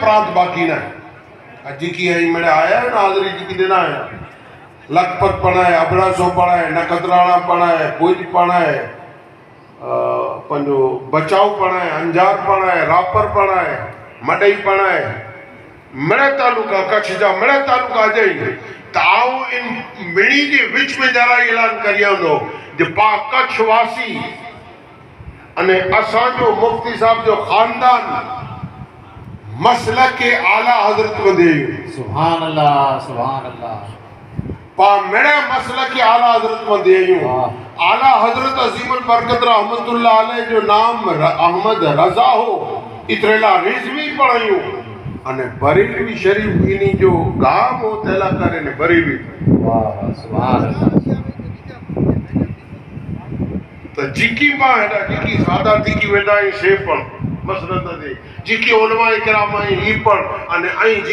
प्रांत बाकी न आहे जेकी ऐं मिड़े आया आहिनि हाज़िरी जेकी ॾिना आहिनि लखपत पण आहे अबड़ासो पण आहे नखत्राणा पण आहे भुज पण आहे अ, पंहिंजो बचाव पण आहे अंजार पण आहे रापर पण आहे मडई पण आहे मिड़ तालुका कच्छ जा मिड़ तालुका अजई त आऊं इन ॿिनी जे विच में जरा ऐलान करी हूंदो जे पा कच्छ वासी अने असांजो मुफ्ती साहब जो ख़ानदान મસલકે આલા હઝરત વધે સુભાન અલ્લાહ સુભાન અલ્લાહ પામણે મસલકે આલા હઝરત વધે આલા હઝરત અઝીમુલ બરકત રહમતુલ્લાહ અલૈહ જો નામ અહમદ રઝા હો ઇતરેલા રિઝવી પડ્યું અને બરેલી શરીફ એની જો ગામ હો તેલા કરે ને બરેલી તો જીકી માં એડા જીકી સાદા જીકી વેડા એ છે પણ મસનદ હતી જીકી ઓલમા ઇકરામ અહીં પણ અને અહીં